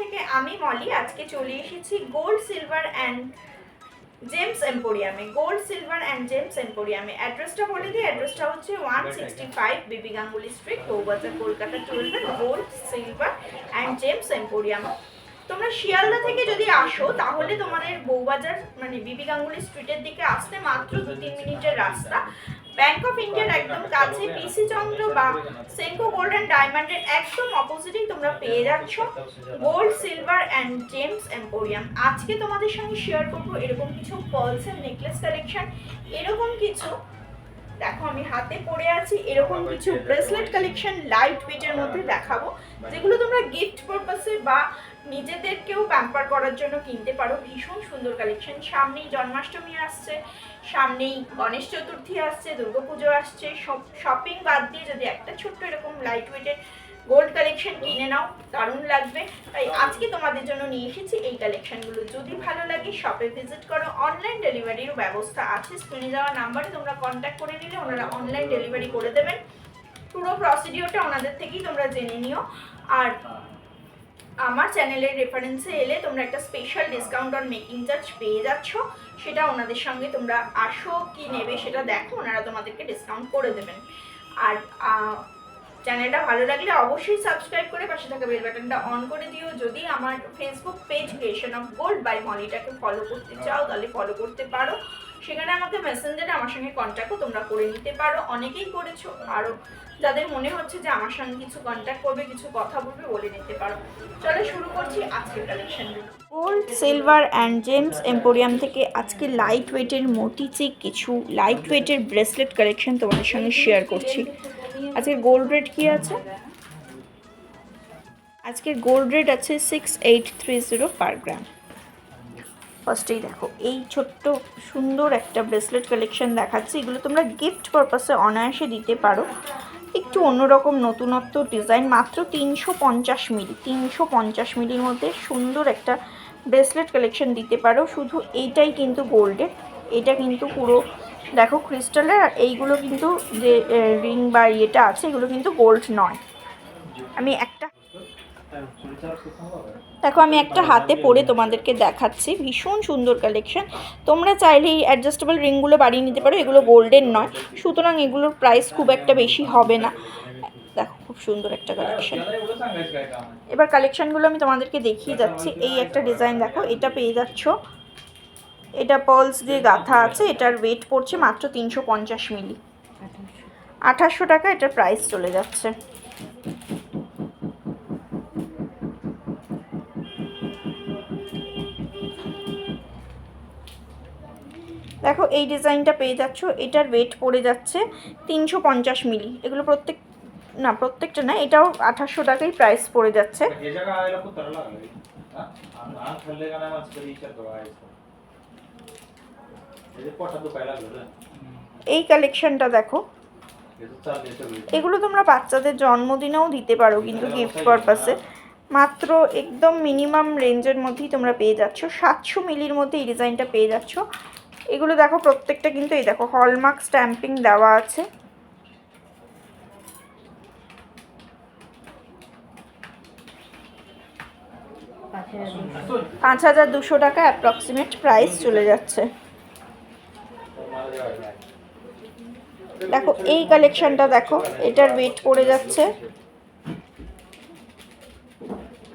থেকে আমি মলি, আজকে চলে এসেছি গোল্ড সিলভার অ্যান্ড জেমস এম্পোরিয়ামে গোল্ড সিলভার অ্যান্ড জেমস এম্পোরিয়ামে অ্যাড্রেসটা বলে দিই অ্যাড্রেসটা হচ্ছে ওয়ান সিক্সটি ফাইভ বিবি গাঙ্গুলি স্ট্রিট বৌবাজার কলকাতা চলবে gold silver and gems emporium তোমরা শিয়ালদা থেকে যদি আসো, তাহলে তোমাদের বৌবাজার মানে বিবি গাঙ্গুলি স্ট্রিটের দিকে আসতে মাত্র দু তিন মিনিটের রাস্তা। ব্যাংক অফ ইন্ডিয়ার একদম কাছে পিসি চন্দ্র বা সেনকো গোল্ড অ্যান্ড ডায়মন্ডের একদম অপোজিটেই তোমরা পেয়ে যাচ্ছ। Gold silver and gems emporium আজকে তোমাদের সঙ্গে শেয়ার করব এরকম কিছু পার্লসের নেকলেস কালেকশন এরকম কিছু, দেখো আমি হাতে পরে আছি, এরকম কিছু ব্রেসলেট কালেকশন লাইট ওয়েটের মধ্যে দেখাবো, যেগুলো তোমরা গিফট পারপাসে বা নিজেদেরকেও প্যাম্পার করার জন্য কিনতে পারো। ভীষণ সুন্দর কালেকশন সামনেই জন্মাষ্টমী আসছে, সামনেই গণেশ চতুর্থী আসছে, দুর্গাপুজো আসছে। সব শপিং বাদ দিয়ে যদি একটা ছোট্ট এরকম লাইট ওয়েটের গোল্ড কালেকশন কিনে নাও, দারুণ লাগবে। তাই আজকে তোমাদের জন্য নিয়ে এসেছি এই কালেকশনগুলো যদি ভালো লাগে শপে ভিজিট করো। অনলাইন ডেলিভারির ব্যবস্থা আছে। স্ক্রিনে যাওয়া নাম্বারে তোমরা কন্ট্যাক্ট করে নিলে ওনারা অনলাইন ডেলিভারি করে দেবেন। পুরো প্রসিডিওরটা ওনাদের থেকেই তোমরা জেনে নিও। আর আমার চ্যানেলের রেফারেন্সে এলে তোমরা একটা special discount on making charge পেয়ে যাচ্ছ। সেটা ওনাদের সঙ্গে তোমরা আসো কি নেবে সেটা দেখো, ওনারা তোমাদেরকে ডিসকাউন্ট করে দেবেন। আর চ্যানেলটা ভালো লাগলে অবশ্যই সাবস্ক্রাইব করে পাশে থাকা বেল বাটনটা অন করে দিও। যদি আমার Facebook page creation of gold by মলিটাকে follow করতে চাও, তাহলে ফলো করতে পারো। সেখানে আমাকে মেসেঞ্জারে আমার সঙ্গে কন্ট্যাক্টও তোমরা করে নিতে পারো। অনেকেই করেছ। আরও যাদের মনে হচ্ছে যে আমার সঙ্গে কিছু কন্ট্যাক্ট করবে, কিছু কথা বলবে, বলে নিতে পারো। চলো শুরু করছি আজকের কালেকশনগুলো gold silver and gems emporium থেকে আজকে লাইট ওয়েটের মোটিচে কিছু লাইট ওয়েটের ব্রেসলেট কালেকশন তোমাদের সঙ্গে শেয়ার করছি। আজকে গোল্ড রেট কি আছে? আজকের গোল্ড রেট আছে six eight three zero per gram ফার্স্টেই দেখো, এই ছোট্ট সুন্দর একটা ব্রেসলেট কালেকশন দেখাচ্ছি। এগুলো তোমরা গিফট পারপাসে অনায়াসে দিতে পারো। একটু অন্যরকম নতুনত্ব ডিজাইন মাত্র তিনশো পঞ্চাশ মিলি, তিনশো পঞ্চাশ মিলির মধ্যে সুন্দর একটা ব্রেসলেট কালেকশন দিতে পারো। শুধু এইটাই কিন্তু গোল্ডের এটা কিন্তু পুরো, দেখো ক্রিস্টালের আর এইগুলো কিন্তু যে রিং বা ইয়েটা আছে, এগুলো কিন্তু গোল্ড নয়। আমি একটা দেখো, আমি একটা হাতে পরে তোমাদেরকে দেখাচ্ছি। ভীষণ সুন্দর কালেকশন তোমরা চাইলে এই অ্যাডজাস্টেবল রিংগুলো বাড়িয়ে নিতে পারো। এগুলো গোল্ডেন নয়। সুতরাং এগুলোর প্রাইস খুব একটা বেশি হবে না। দেখো, খুব সুন্দর একটা কালেকশন এবার কালেকশনগুলো আমি তোমাদেরকে দেখিয়ে যাচ্ছি। এই একটা ডিজাইন দেখো, এটা পেয়ে যাচ্ছ। এটা পলস দিয়ে গাঁথা আছে। এটার ওয়েট পড়ছে মাত্র তিনশো পঞ্চাশ মিলি। আঠাশশো টাকা, এটার প্রাইস চলে যাচ্ছে। দেখো এই ডিজাইনটা পেয়ে যাচ্ছ। এটার ওয়েট পড়ে যাচ্ছে তিনশো পঞ্চাশ মিলি। এগুলো প্রত্যেক না প্রত্যেকটা না এটাও আঠাশশো টাকাই প্রাইস পড়ে যাচ্ছে। এই কালেকশনটা দেখো। এগুলো তোমরা বাচ্চাদের জন্মদিনেও দিতে পারো কিন্তু গিফট পারপাসে মাত্র একদম মিনিমাম রেঞ্জের মধ্যেই তোমরা পেয়ে যাচ্ছ। সাতশো মিলির মধ্যে এই ডিজাইনটা পেয়ে যাচ্ছ। এগুলো দেখো, প্রত্যেকটা কিন্তু এই দেখো হলমার্ক স্ট্যাম্পিং দেওয়া আছে। পাঁচ হাজার দুশো টাকা অ্যাপ্রক্সিমেট প্রাইস চলে যাচ্ছে। দেখো, এই কালেকশনটা দেখো, এটার ওয়েট করে যাচ্ছে।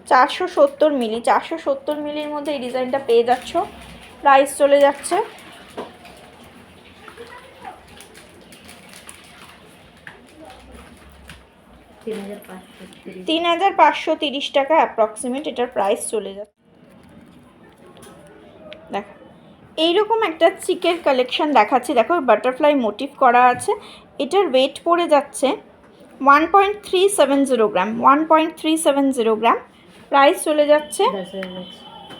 চারশো সত্তর মিলি, চারশো সত্তর মিলির মধ্যে এই ডিজাইনটা পেয়ে যাচ্ছ। প্রাইস চলে যাচ্ছে। তিন হাজার পাঁচশো তিরিশ। টাকা অ্যাপ্রক্সিমেট এটার প্রাইস চলে যাচ্ছে। দেখো, এইরকম একটা চিকের কালেকশন দেখাচ্ছি। দেখো বাটারফ্লাই মোটিভ করা আছে। এটার ওয়েট পড়ে যাচ্ছে one point three seven zero gram one point three seven zero gram price চলে যাচ্ছে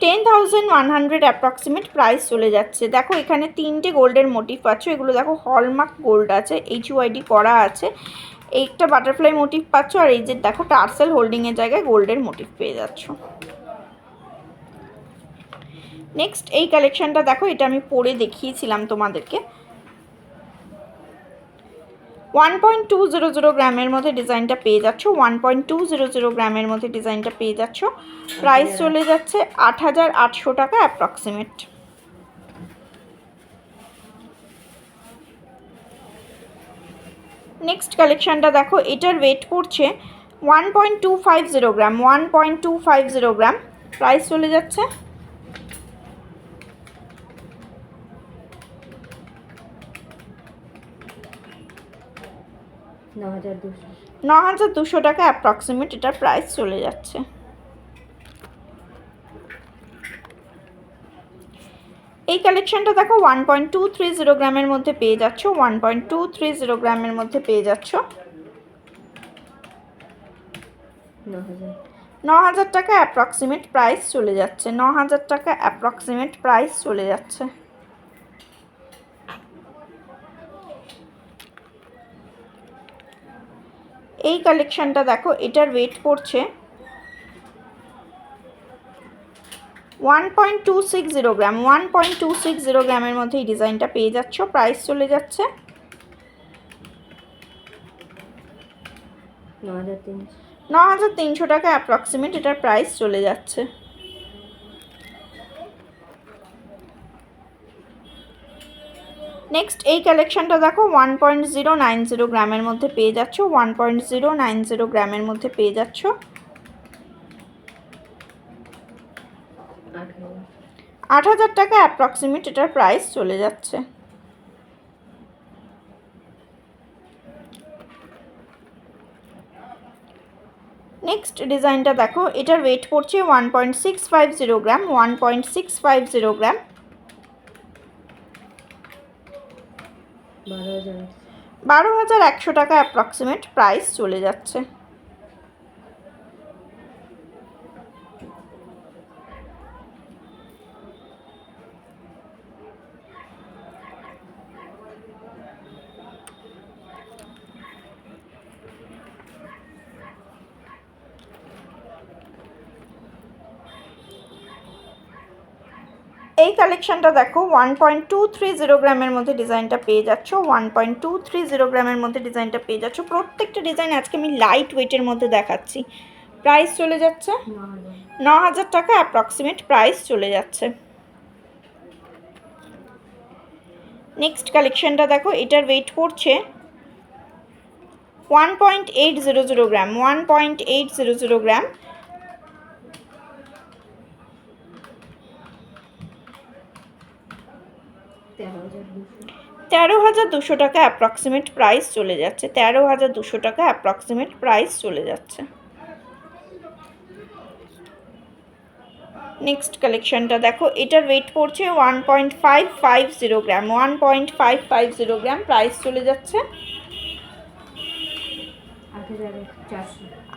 ten thousand one hundred approximate price চলে যাচ্ছে। দেখো, এখানে তিনটে গোল্ডের মোটিভ পাচ্ছ এগুলো দেখো হলমার্ক গোল্ড আছে এইচ ইউআইডি করা আছে। একটা বাটারফ্লাই মোটিভ পাচ্ছ আর এই যে দেখো টার্সেল হোল্ডিংয়ের জায়গায় গোল্ডের মোটিভ পেয়ে যাচ্ছ। নেক্সট এই কালেকশনটা দেখো এটা আমি পরে দেখিয়েছিলাম তোমাদেরকে। One point two zero zero গ্রামের মধ্যে ডিজাইনটা পেয়ে যাচ্ছ one point two zero zero গ্রামের মধ্যে ডিজাইনটা পেয়ে যাচ্ছ। প্রাইস চলে যাচ্ছে আট হাজার আটশো টাকা অ্যাপ্রক্সিমেট নেক্সট কালেকশানটা দেখো এটার ওয়েট পড়ছে one point two five zero gram one point two five zero gram price চলে যাচ্ছে। ন হাজার দুশো। ন হাজার দুশো টাকা অ্যাপ্রক্সিমেট এটার প্রাইস চলে যাচ্ছে। এই কালেকশনটা দেখো one point two three zero গ্রামের মধ্যে পেয়ে যাচ্ছ one point two three zero গ্রামের মধ্যে পেয়ে যাচ্ছ। ন হাজার টাকা অ্যাপ্রক্সিমেট প্রাইস চলে যাচ্ছে ন হাজার টাকা অ্যাপ্রক্সিমেট প্রাইস চলে যাচ্ছে। এই কালেকশনটা দেখো, এটার ওয়েট পড়ছে one point two six zero gram one point two six zero গ্রামের মধ্যে এই ডিজাইনটা পেয়ে যাচ্ছ প্রাইস চলে যাচ্ছে। ন হাজার তিনশো টাকা অ্যাপ্রক্সিমেট এটার প্রাইস চলে যাচ্ছে। নেক্সট এই কালেকশনটা দেখো one point zero nine zero গ্রামের মধ্যে পেয়ে যাচ্ছ one point zero nine zero গ্রামের মধ্যে পেয়ে যাচ্ছ। আট হাজার টাকা অ্যাপ্রক্সিমেট এটার প্রাইস চলে যাচ্ছে। নেক্সট ডিজাইনটা দেখো এটার ওয়েট পড়ছে one point six five zero gram one point six five zero gram বারো হাজার। একশো টাকা অ্যাপ্রক্সিমেট প্রাইস চলে যাচ্ছে। এই কালেকশনটা দেখো one point two three zero গ্রামের মধ্যে ডিজাইনটা পেয়ে যাচ্ছ one point two three zero গ্রামের মধ্যে ডিজাইনটা পেয়ে যাচ্ছ। প্রত্যেকটা ডিজাইন আজকে আমি লাইট ওয়েটের মধ্যে দেখাচ্ছি। প্রাইস চলে যাচ্ছে? ন হাজার টাকা অ্যাপ্রক্সিমেট প্রাইস চলে যাচ্ছে। নেক্সট কালেকশনটা দেখো, এটার ওয়েট পড়ছে one point eight zero zero gram one point eight zero zero gram তেরো হাজার দুশো টাকা অ্যাপ্রক্সিমেট প্রাইস চলে যাচ্ছে। তেরো হাজার দুশো টাকা অ্যাপ্রক্সিমেট প্রাইস চলে যাচ্ছে। নেক্সট কালেকশনটা দেখো, এটার ওয়েট পড়ছে one point five five zero gram one point five five zero gram price চলে যাচ্ছে।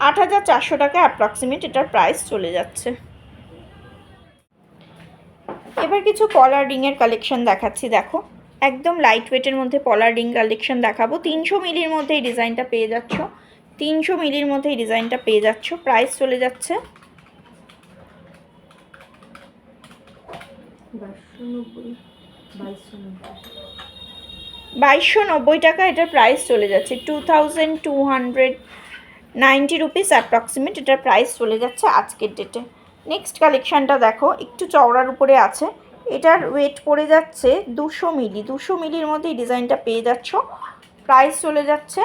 আট হাজার চারশো। টাকা অ্যাপ্রক্সিমেট এটার প্রাইস চলে যাচ্ছে। এবার কিছু পলার রিংয়ের কালেকশন দেখাচ্ছি দেখো। একদম লাইট ওয়েটের মধ্যে পলার রিং কালেকশন দেখাবো। তিনশো মিলির মধ্যে এই ডিজাইনটা পেয়ে যাচ্ছ। তিনশো মিলির মধ্যে এই ডিজাইনটা পেয়ে যাচ্ছ। প্রাইস চলে যাচ্ছে। বাইশশো নব্বই টাকা এটার প্রাইস চলে যাচ্ছে। Two thousand two hundred ninety rupees approximate এটার প্রাইস চলে যাচ্ছে আজকের ডেটে নেক্সট কালেকশানটা দেখো একটু চওড়ার উপরে আছে। এটার ওয়েট পড়ে যাচ্ছে দুশো মিলি। দুশো মিলির মধ্যে এই ডিজাইনটা পেয়ে যাচ্ছ। প্রাইস চলে যাচ্ছে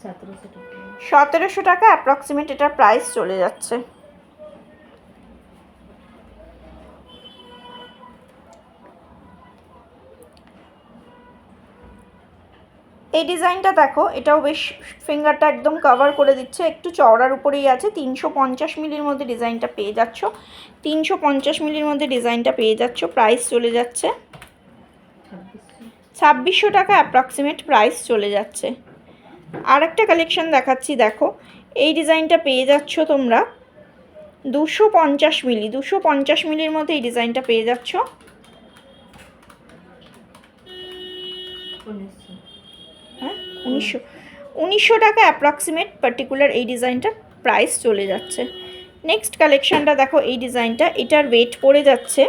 সতেরোশো টাকা। সতেরোশো টাকা অ্যাপ্রক্সিমেট এটার প্রাইস চলে যাচ্ছে। এই ডিজাইনটা দেখো, এটাও বেশ ফিঙ্গারটা একদম কভার করে দিচ্ছে। একটু চওড়ার উপরেই আছে, তিনশো পঞ্চাশ মিলির মধ্যে ডিজাইনটা পেয়ে যাচ্ছ। তিনশো পঞ্চাশ মিলির মধ্যে ডিজাইনটা পেয়ে যাচ্ছ প্রাইস চলে যাচ্ছে। ছাব্বিশশো টাকা অ্যাপ্রক্সিমেট প্রাইস চলে যাচ্ছে। আর একটা কালেকশন দেখাচ্ছি, দেখো। এই ডিজাইনটা পেয়ে যাচ্ছ তোমরা দুশো পঞ্চাশ মিলি, দুশো পঞ্চাশ মিলির মধ্যে এই ডিজাইনটা পেয়ে যাচ্ছ। হ্যাঁ উনিশশো উনিশশো টাকা অ্যাপ্রক্সিমেট পার্টিকুলার এই ডিজাইনটার প্রাইস চলে যাচ্ছে। নেক্সট কালেকশনটা দেখো, এই ডিজাইনটা, এটার ওয়েট পড়ে যাচ্ছে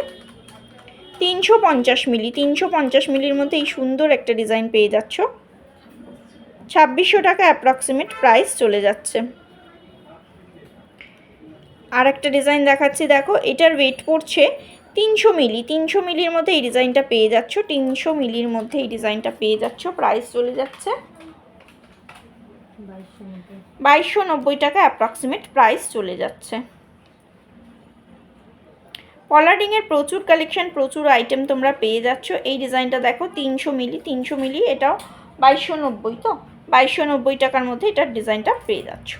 তিনশো পঞ্চাশ মিলি তিনশো পঞ্চাশ মিলির মধ্যে এই সুন্দর একটা ডিজাইন পেয়ে যাচ্ছ। ছাব্বিশশো টাকা অ্যাপ্রক্সিমেট প্রাইস চলে যাচ্ছে। আর একটা ডিজাইন দেখাচ্ছি, দেখো, এটার ওয়েট পড়ছে তিনশো মিলি, তিনশো মিলির মধ্যে এই ডিজাইনটা পেয়ে যাচ্ছ, তিনশো মিলির মধ্যে এই ডিজাইনটা পেয়ে যাচ্ছ, প্রাইস চলে যাচ্ছে বাইশশো নব্বই টাকা অ্যাপ্রক্সিমেট প্রাইস চলে যাচ্ছে। পলারিংয়ের প্রচুর কালেকশন প্রচুর আইটেম তোমরা পেয়ে যাচ্ছ। এই ডিজাইনটা দেখো, তিনশো মিলি তিনশো মিলি, এটাও বাইশশো নব্বই তো? বাইশশো নব্বই টাকার মধ্যে এটার ডিজাইনটা পেয়ে যাচ্ছ।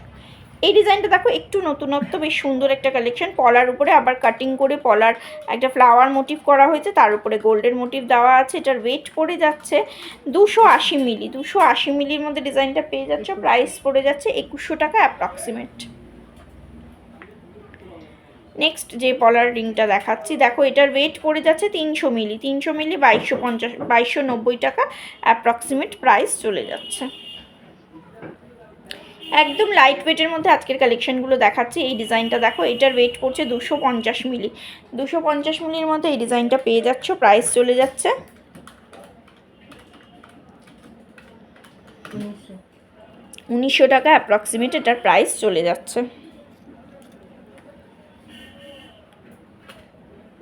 এই ডিজাইনটা দেখো একটু নতুনত্ব বেশ সুন্দর একটা কালেকশন পলার উপরে আবার কাটিং করে পলার একটা ফ্লাওয়ার মোটিভ করা হয়েছে তার উপরে গোল্ডের মোটিভ দেওয়া আছে এটার ওয়েট পড়ে যাচ্ছে দুশো আশি মিলি দুশো আশি মিলির মধ্যে ডিজাইনটা পেয়ে যাচ্ছে প্রাইস পড়ে যাচ্ছে একুশশো টাকা অ্যাপ্রক্সিমেট নেক্সট যে পলার রিংটা দেখাচ্ছি দেখো এটার ওয়েট পড়ে যাচ্ছে তিনশো মিলি তিনশো মিলি বাইশশো পঞ্চাশ বাইশশো নব্বই টাকা অ্যাপ্রক্সিমেট প্রাইস চলে যাচ্ছে। একদম লাইট ওয়েটের মধ্যে আজকের কালেকশানগুলো দেখাচ্ছি। এই ডিজাইনটা দেখো, এটার ওয়েট পড়ছে দুশো পঞ্চাশ মিলি দুশো পঞ্চাশ মিলির মধ্যে এই ডিজাইনটা পেয়ে যাচ্ছ প্রাইস চলে যাচ্ছে। উনিশশো টাকা অ্যাপ্রক্সিমেট এটার প্রাইস চলে যাচ্ছে।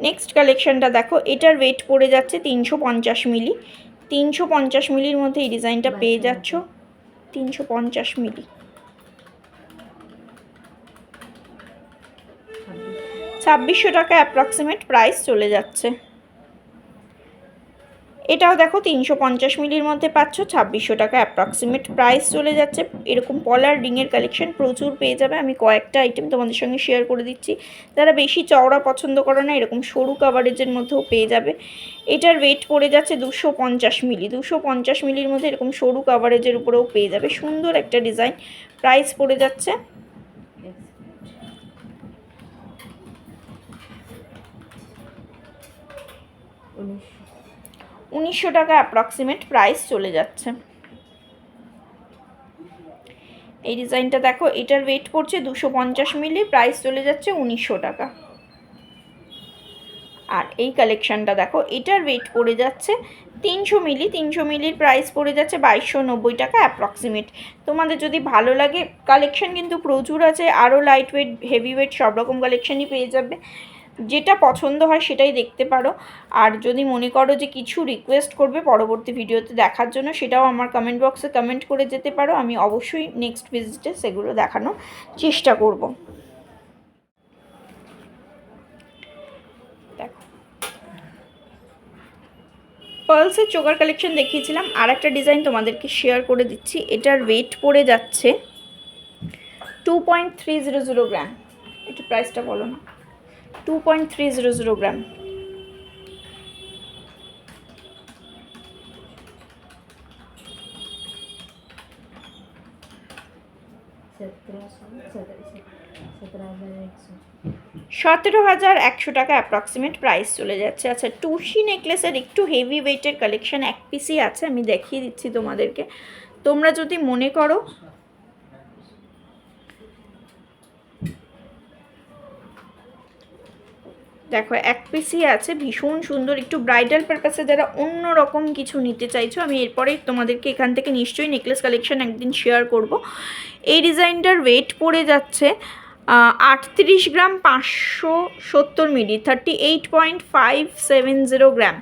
নেক্সট কালেকশানটা দেখো, এটার ওয়েট পড়ে যাচ্ছে তিনশো পঞ্চাশ মিলি তিনশো পঞ্চাশ মিলির মধ্যে এই ডিজাইনটা পেয়ে যাচ্ছ, তিনশো পঞ্চাশ মিলি ছাব্বিশশো টাকা অ্যাপ্রক্সিমেট প্রাইস চলে যাচ্ছে। এটাও দেখো তিনশো পঞ্চাশ মিলির মধ্যে পাচ্ছ, ছাব্বিশশো টাকা অ্যাপ্রক্সিমেট প্রাইস চলে যাচ্ছে। এরকম পলার রিংয়ের কালেকশন প্রচুর পেয়ে যাবে। আমি কয়েকটা আইটেম তোমাদের সঙ্গে শেয়ার করে দিচ্ছি। যারা বেশি চওড়া পছন্দ করে না, এরকম সরু কাভারেজের মধ্যেও পেয়ে যাবে। এটার ওয়েট পড়ে যাচ্ছে দুশো পঞ্চাশ মিলি। দুশো পঞ্চাশ মিলির মধ্যে এরকম সরু কাভারেজের উপরেও পেয়ে যাবে। সুন্দর একটা ডিজাইন প্রাইস পড়ে যাচ্ছে। উনিশশো টাকা অ্যাপ্রক্সিমেট প্রাইস চলে যাচ্ছে। এই ডিজাইনটা দেখো, এটার ওয়েট পড়ছে দুশো পঞ্চাশ মিলি প্রাইস চলে যাচ্ছে উনিশশো টাকা। আর এই কালেকশনটা দেখো, এটার ওয়েট পড়ে যাচ্ছে তিনশো মিলি তিনশো মিলির প্রাইস পড়ে যাচ্ছে বাইশশো নব্বই টাকা অ্যাপ্রক্সিমেট তোমাদের যদি ভালো লাগে কালেকশন কিন্তু প্রচুর আছে আরও লাইট ওয়েট হেভি ওয়েট সব রকম কালেকশনই পেয়ে যাবে। যেটা পছন্দ হয় সেটাই দেখতে পারো। আর যদি মনে করো যে কিছু রিকোয়েস্ট করবে পরবর্তী ভিডিওতে দেখার জন্য, সেটাও আমার কমেন্ট বক্সে কমেন্ট করে যেতে পারো। আমি অবশ্যই নেক্সট ভিজিটে সেগুলো দেখানোর চেষ্টা করব। পার্লসের চোকার কালেকশন দেখিয়েছিলাম। আর একটা ডিজাইন তোমাদেরকে শেয়ার করে দিচ্ছি। এটার ওয়েট পড়ে যাচ্ছে two point three zero zero gram একটু প্রাইসটা বলো না। Two point three zero zero gram সতেরো হাজার একশো টাকা অ্যাপ্রক্সিমেট প্রাইস চলে যাচ্ছে। আচ্ছা টুসি নেকলেসের একটু হেভি ওয়েটের কালেকশন এক পিসই আছে, আমি দেখিয়ে দিচ্ছি তোমাদেরকে। তোমরা যদি মনে করো দেখো, এক পিসই আছে, ভীষণ সুন্দর, একটু ব্রাইডাল পারপাসে যারা অন্য রকম কিছু নিতে চাইছো, আমি এরপরেই তোমাদেরকে এখান থেকে নিশ্চয়ই নেকলেস কালেকশন একদিন শেয়ার করব। এই ডিজাইনটার ওয়েট পড়ে যাচ্ছে আটত্রিশ গ্রাম পাঁচশো সত্তর milli thirty eight point five seven zero gram.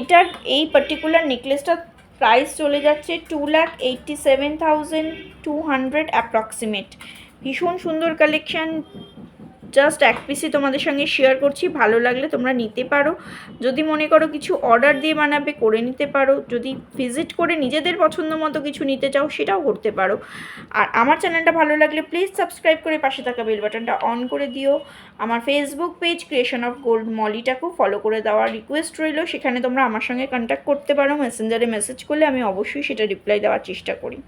এটার এই পার্টিকুলার নেকলেসটার প্রাইস চলে যাচ্ছে two lakh eighty seven thousand two hundred approximate ভীষণ সুন্দর কালেকশান জাস্ট এক পিসই তোমাদের সঙ্গে শেয়ার করছি, ভালো লাগলে তোমরা নিতে পারো। যদি মনে করো কিছু অর্ডার দিয়ে বানাবে, করে নিতে পারো। যদি ভিজিট করে নিজেদের পছন্দ মতো কিছু নিতে চাও, সেটাও করতে পারো। আর আমার চ্যানেলটা ভালো লাগলে প্লিজ সাবস্ক্রাইব করে পাশে থাকা বেল বাটনটা অন করে দিও। আমার Facebook page creation of gold মলিটাকেও follow করে দেওয়ার রিকোয়েস্ট রইল। সেখানে তোমরা আমার সঙ্গে কন্ট্যাক্ট করতে পারো। মেসেঞ্জারে মেসেজ করলে আমি অবশ্যই সেটা রিপ্লাই দেওয়ার চেষ্টা করি।